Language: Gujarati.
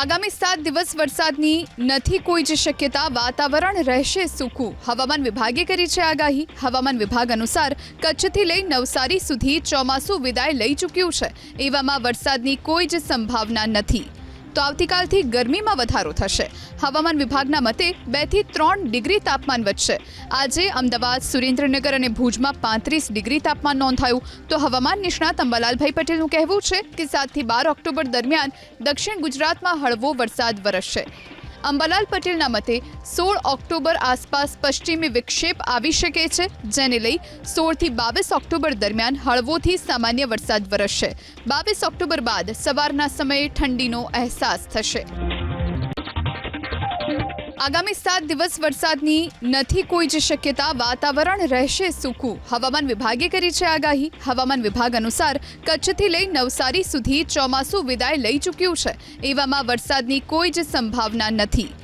આગામી સાત દિવસ વરસાદની નથી કોઈ જ શક્યતા, વાતાવરણ રહેશે સૂકું. હવામાન વિભાગે કરી છે આગાહી. હવામાન વિભાગ અનુસાર કચ્છથી લઈ નવસારી સુધી ચોમાસું વિદાય લઈ ચૂક્યું છે. એવામાં વરસાદની કોઈ જ સંભાવના નથી. તો આવતીકાલથી ગરમીમાં વધારો થશે. હવામાન વિભાગના મતે બેથી ત્રણ ડિગ્રી તાપમાન વધશે. આજે અમદાવાદ, સુરેન્દ્રનગર અને ભુજમાં પાંત્રીસ ડિગ્રી તાપમાન નોંધાયું. તો હવામાન નિષ્ણાત અંબાલાલભાઈ પટેલનું કહેવું છે કે સાતથી બાર ઓક્ટોબર દરમિયાન દક્ષિણ ગુજરાતમાં હળવો વરસાદ વરસશે. અંબાલાલ પટેલના મતે સોળ ઓક્ટોબર આસપાસ પશ્ચિમી વિક્ષેપ આવી શકે છે, જેને લઈ સોળથી બાવીસ ઓક્ટોબર દરમિયાન હળવોથી સામાન્ય વરસાદ વરસશે. બાવીસ ઓક્ટોબર બાદ સવારના સમયે ઠંડીનો અહેસાસ થશે. આગામી સાત દિવસ વરસાદની નથી કોઈ જ શક્યતા, વાતાવરણ રહેશે સૂકું. હવામાન વિભાગે કરી છે આગાહી. હવામાન વિભાગ અનુસાર કચ્છથી લઈ નવસારી સુધી ચોમાસું વિદાય લઈ ચૂક્યું છે. એવામાં વરસાદની કોઈ જ સંભાવના નથી.